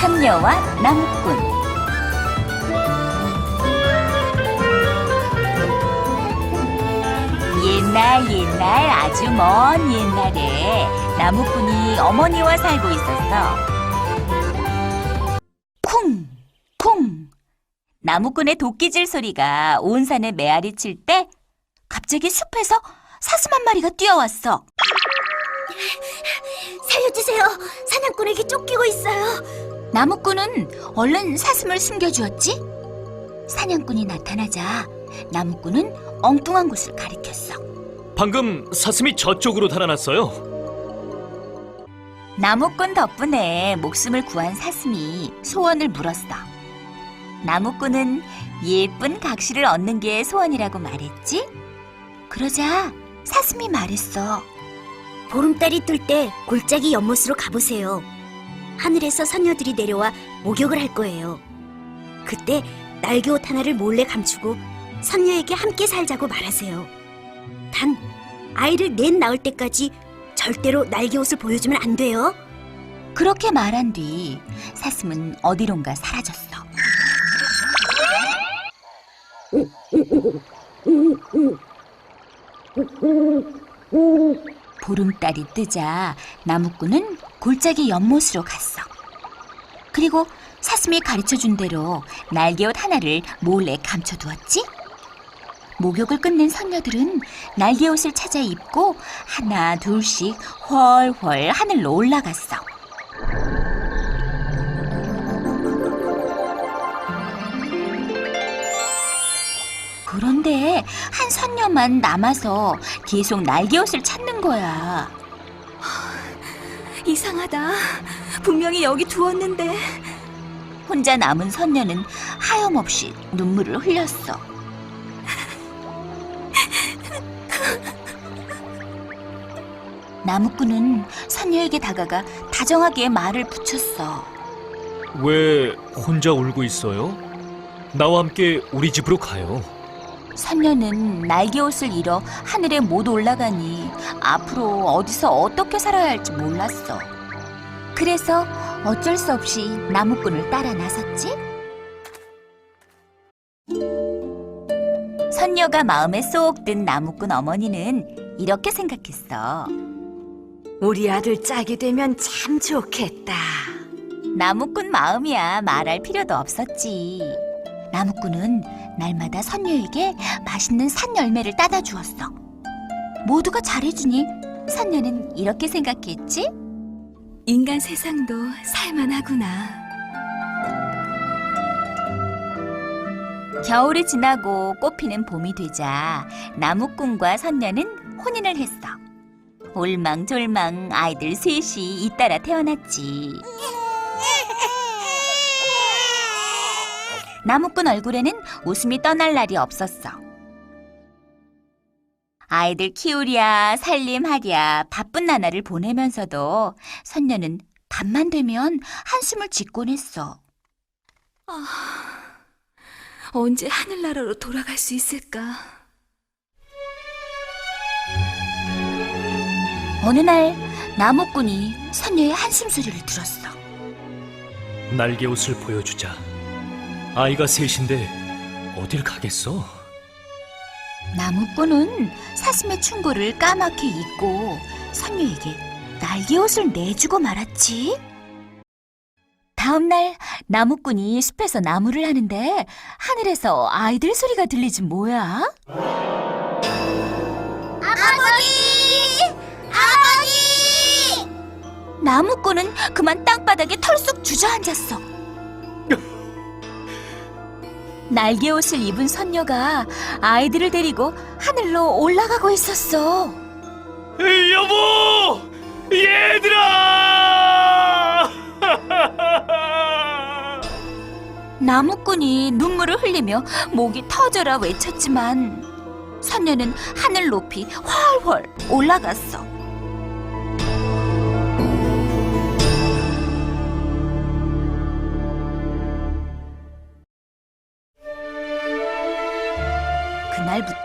선녀와 나무꾼 옛날 옛날 아주 먼 옛날에 나무꾼이 어머니와 살고 있었어. 쿵! 쿵! 나무꾼의 도끼질 소리가 온 산에 메아리 칠 때 갑자기 숲에서 사슴 한 마리가 뛰어왔어. 살려주세요. 사냥꾼에게 쫓기고 있어요. 나무꾼은 얼른 사슴을 숨겨주었지. 사냥꾼이 나타나자 나무꾼은 엉뚱한 곳을 가리켰어. 방금 사슴이 저쪽으로 달아났어요. 나무꾼 덕분에 목숨을 구한 사슴이 소원을 물었어. 나무꾼은 예쁜 각시를 얻는 게 소원이라고 말했지. 그러자 사슴이 말했어. 보름달이 뜰 때 골짜기 연못으로 가보세요. 하늘에서 선녀들이 내려와 목욕을 할 거예요. 그때 날개 옷 하나를 몰래 감추고 선녀에게 함께 살자고 말하세요. 단 아이를 넷 낳을 때까지 절대로 날개 옷을 보여주면 안 돼요. 그렇게 말한 뒤 사슴은 어디론가 사라졌어. 보름달이 뜨자 나무꾼은 골짜기 연못으로 갔어. 그리고 사슴이 가르쳐준 대로 날개옷 하나를 몰래 감춰두었지. 목욕을 끝낸 선녀들은 날개옷을 찾아 입고 하나 둘씩 훨훨 하늘로 올라갔어. 그런데 한 선녀만 남아서 계속 날개옷을 찾는 거야. 이상하다. 분명히 여기 두었는데. 혼자 남은 선녀는 하염없이 눈물을 흘렸어. 나무꾼은 선녀에게 다가가 다정하게 말을 붙였어. 왜 혼자 울고 있어요? 나와 함께 우리 집으로 가요. 선녀는 날개옷을 잃어 하늘에 못 올라가니 앞으로 어디서 어떻게 살아야 할지 몰랐어. 그래서 어쩔 수 없이 나무꾼을 따라 나섰지. 선녀가 마음에 쏙 든 나무꾼 어머니는 이렇게 생각했어. 우리 아들 짜게 되면 참 좋겠다. 나무꾼 마음이야 말할 필요도 없었지. 나무꾼은 날마다 선녀에게 맛있는 산 열매를 따다 주었어. 모두가 잘해주니 선녀는 이렇게 생각했지. 인간 세상도 살만하구나. 겨울이 지나고 꽃피는 봄이 되자 나무꾼과 선녀는 혼인을 했어. 올망졸망 아이들 셋이 잇따라 태어났지. 나무꾼 얼굴에는 웃음이 떠날 날이 없었어. 아이들 키우랴 살림하랴 바쁜 나날을 보내면서도 선녀는 밤만 되면 한숨을 짓곤 했어. 언제 하늘나라로 돌아갈 수 있을까? 어느 날 나무꾼이 선녀의 한숨 소리를 들었어. 날개 옷을 보여주자. 아이가 셋인데 어딜 가겠어? 나무꾼은 사슴의 충고를 까맣게 잊고 선녀에게 날개옷을 내주고 말았지. 다음 날 나무꾼이 숲에서 나무를 하는데 하늘에서 아이들 소리가 들리지 뭐야? 아버지! 아버지! 나무꾼은 그만 땅바닥에 털썩 주저앉았어. 날개 옷을 입은 선녀가 아이들을 데리고 하늘로 올라가고 있었어. 여보! 얘들아! 나무꾼이 눈물을 흘리며 목이 터져라 외쳤지만 선녀는 하늘 높이 훨훨 올라갔어.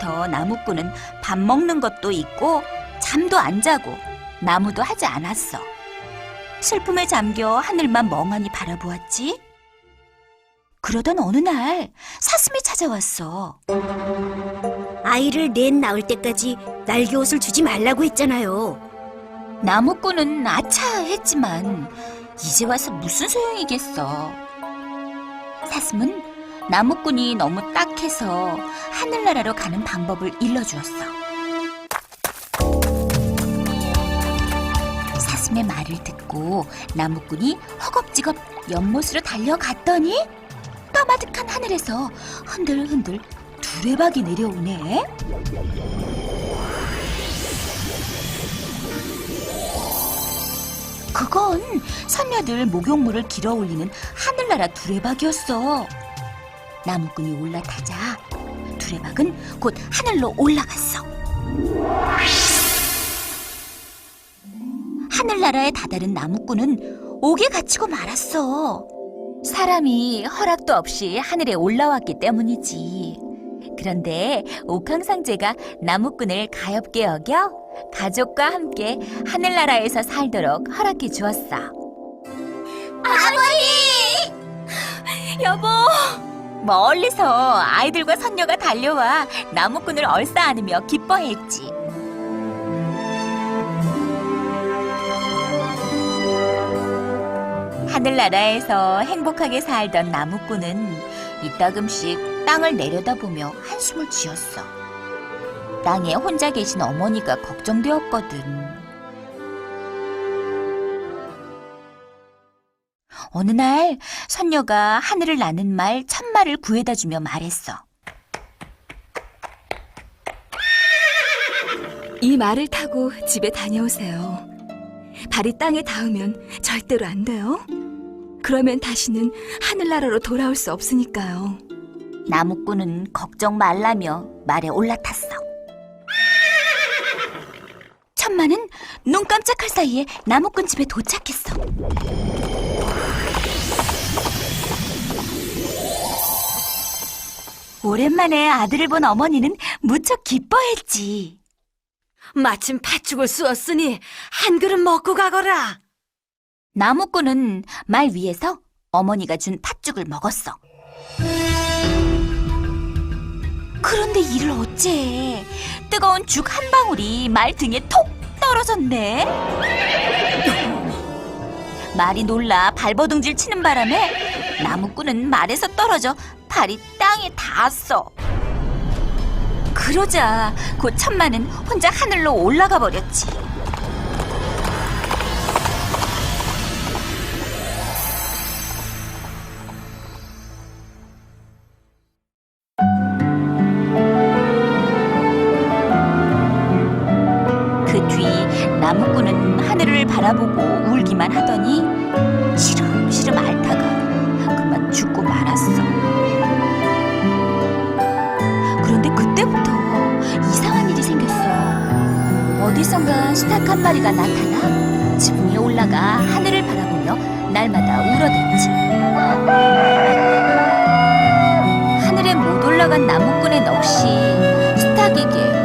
그날부터 나무꾼은 밥 먹는 것도 잊고 잠도 안 자고 나무도 하지 않았어. 슬픔에 잠겨 하늘만 멍하니 바라보았지. 그러던 어느 날 사슴이 찾아왔어. 아이를 넷 낳을 때까지 날개 옷을 주지 말라고 했잖아요. 나무꾼은 아차 했지만 이제 와서 무슨 소용이겠어. 사슴은 나무꾼이 너무 딱해서 하늘나라로 가는 방법을 일러주었어. 사슴의 말을 듣고 나무꾼이 허겁지겁 연못으로 달려갔더니 까마득한 하늘에서 흔들흔들 두레박이 내려오네. 그건 선녀들 목욕물을 길어 올리는 하늘나라 두레박이었어. 나무꾼이 올라타자 두레박은 곧 하늘로 올라갔어. 하늘나라에 다다른 나무꾼은 옥에 갇히고 말았어. 사람이 허락도 없이 하늘에 올라왔기 때문이지. 그런데 옥황상제가 나무꾼을 가엽게 여겨 가족과 함께 하늘나라에서 살도록 허락해 주었어. 아버지! 여보! 멀리서 아이들과 선녀가 달려와 나무꾼을 얼싸 안으며 기뻐했지. 하늘나라에서 행복하게 살던 나무꾼은 이따금씩 땅을 내려다보며 한숨을 쥐었어. 땅에 혼자 계신 어머니가 걱정되었거든. 어느 날 선녀가 하늘을 나는 말 천 마를 구해다 주며 말했어. 이 말을 타고 집에 다녀오세요. 발이 땅에 닿으면 절대로 안 돼요. 그러면 다시는 하늘나라로 돌아올 수 없으니까요. 나무꾼은 걱정 말라며 말에 올라탔어. 천마는 눈 깜짝할 사이에 나무꾼 집에 도착했어. 오랜만에 아들을 본 어머니는 무척 기뻐했지. 마침 팥죽을 쑤었으니 한 그릇 먹고 가거라. 나무꾼은 말 위에서 어머니가 준 팥죽을 먹었어. 그런데 이를 어째 뜨거운 죽 한 방울이 말 등에 톡 떨어졌네. 말이 놀라 발버둥질 치는 바람에 나무꾼은 말에서 떨어져 발이 땅에 닿았어. 그러자 곧 천마는 혼자 하늘로 올라가 버렸지. 그 뒤 나무꾼은 하늘을 바라보고 울기만 하더니 시름시름 앓다가 죽고 말았어. 그런데 그때부터 이상한 일이 생겼어. 어디선가 수탉 한 마리가 나타나 지붕 위에 올라가 하늘을 바라보며 날마다 울어댔지. 하늘에 못 올라간 나무꾼의 넋이 수탉에게